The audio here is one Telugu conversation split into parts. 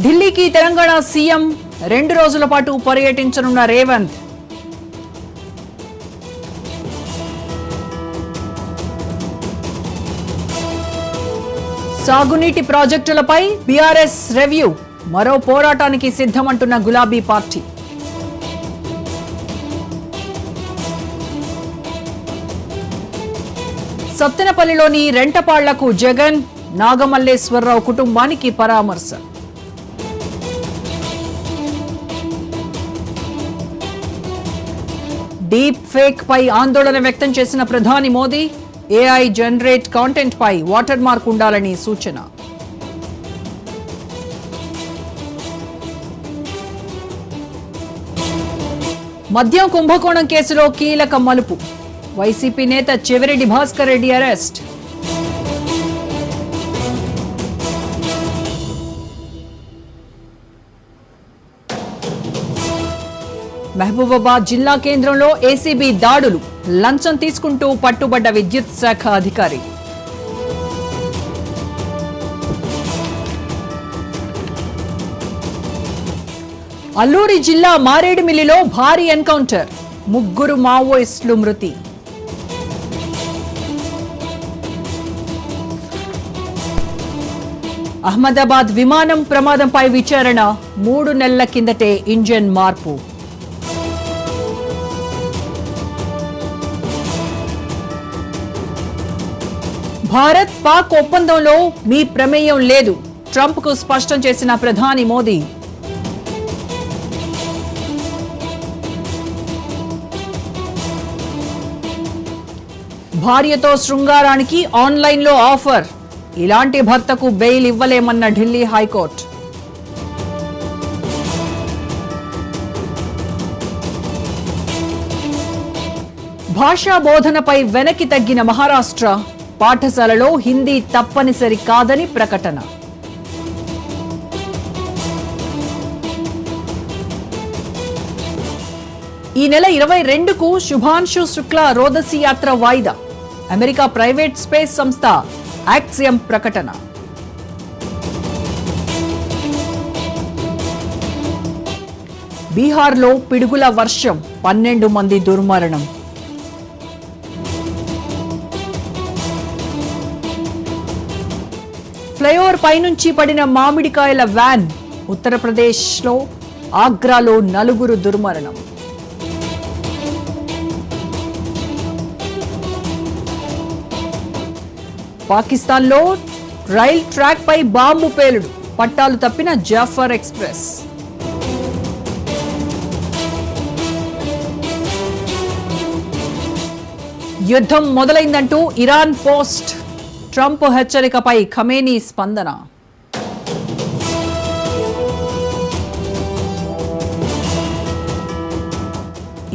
ఢిల్లీకి తెలంగాణ సీఎం రెండు రోజుల పాటు పర్యటించనున్న రేవంత్. సాగునీటి ప్రాజెక్టులపై బీఆర్ఎస్ రివ్యూ మరో పోరాటానికి సిద్ధమంటున్న గులాబీ పార్టీ. సత్తెనపల్లిలోని రెంటపాళ్ళకు జగన్ నాగమల్లేశ్వరరావు కుటుంబానికి పరామర్శ. డీప్ ఫేక్ పై ఆందోళన వ్యక్తం చేసిన ప్రధాని మోదీ ఏఐ జనరేట్ కాంటెంట్ పై వాటర్ మార్క్ ఉండాలని సూచన. మద్యం కుంభకోణం కేసులో కీలక మలుపు. వైసీపీ నేత చెవిరెడ్డి భాస్కర్ రెడ్డి అరెస్ట్. మహబూబాబాద్ జిల్లా కేంద్రంలో ఏసీబీ దాడులు. లంచం తీసుకుంటూ పట్టుబడ్డ విద్యుత్ శాఖ అధికారి. అల్లూరి జిల్లా మారేడుమిల్లిలో భారీ ఎన్కౌంటర్. ముగ్గురు మావోయిస్టులు మృతి. అహ్మదాబాద్ విమానం ప్రమాదంపై విచారణ. మూడు నెలల కిందటే ఇంజన్ మార్పు. భారత్ పాక్ ఒప్పందంలో మీ ప్రమేయం లేదు ట్రంప్కు స్పష్టం చేసిన ప్రధాని మోదీ. భార్యతో శృంగారానికి ఆన్లైన్లో ఆఫర్ ఇలాంటి భర్తకు బెయిల్ ఇవ్వలేమన్న ఢిల్లీ హైకోర్టు. భాషా బోధనపై వెనక్కి తగ్గిన మహారాష్ట్ర పాఠశాలలో హిందీ తప్పనిసరి కాదని ప్రకటన. ఈ నెల ఇరవై రెండుకు శుభాంశు శుక్ల రోదసి యాత్ర వాయిదా. అమెరికా ప్రైవేట్ స్పేస్ సంస్థ యాక్సియం ప్రకటన. బీహార్లో పిడుగుల వర్షం పన్నెండు మంది దుర్మరణం. ఫ్లైఓవర్ పైనుంచి పడిన మామిడికాయల వ్యాన్ ఉత్తరప్రదేశ్లో ఆగ్రాలో నలుగురు దుర్మరణం. పాకిస్తాన్లో రైల్ ట్రాక్ పై బాంబు పేలుడు పట్టాలు తప్పిన జాఫర్ ఎక్స్ప్రెస్. యుద్ధం మొదలైందంటూ ఇరాన్ పోస్ట్ ట్రంప్ హెచ్చరికపై ఖమేనీ స్పందన.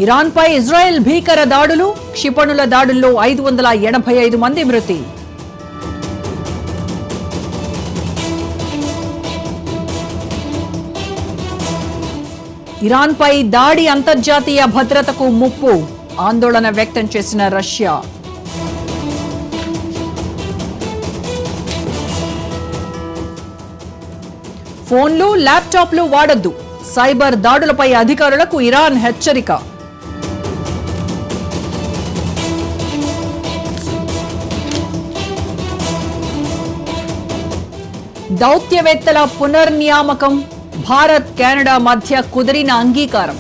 ఇరాన్పై ఇజ్రాయెల్ భీకర దాడులు క్షిపణుల దాడుల్లో ఐదు వందల ఎనభై ఐదు మంది మృతి. ఇరాన్పై దాడి అంతర్జాతీయ భద్రతకు ముప్పు ఆందోళన వ్యక్తం చేసిన రష్యా. ఫోన్లు ల్యాప్టాప్లు వాడొద్దు. సైబర్ దాడులపై అధికారులకు ఇరాన్ హెచ్చరిక. దౌత్యవేత్తల పునర్నియామకం భారత్ కెనడా మధ్య కుదిరిన అంగీకారం.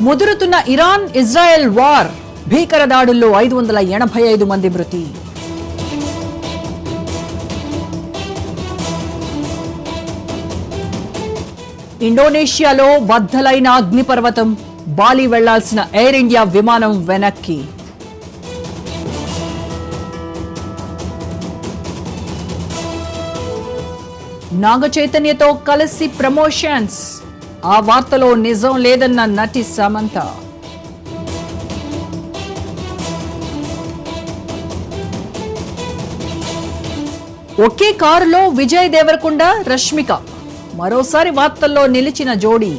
ముదురుతున్న ఇరాన్ ఇజ్రాయెల్ వార్. భీకర దాడుల్లో ఐదు వందల ఎనభై ఐదు మంది మృతి. ఇండోనేషియాలో బద్దలైన అగ్నిపర్వతం బాలి వెళ్ళాల్సిన ఎయిర్ ఇండియా విమానం వెనక్కి. నాగ చైతన్యతో కలిసి ప్రమోషన్స్. ఆ వార్తలో నిజం లేదన్న నటి సమంత. ఒకే కారులో విజయ్ దేవరకొండ రష్మిక. మరోసారి వార్తల్లో నిలిచిన జోడీ.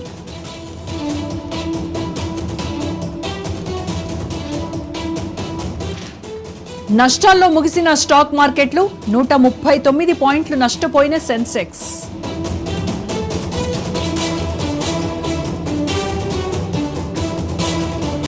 నష్టాల్లో ముగిసిన స్టాక్ మార్కెట్లు నూట ముప్పై తొమ్మిది పాయింట్లు నష్టపోయిన సెన్సెక్స్.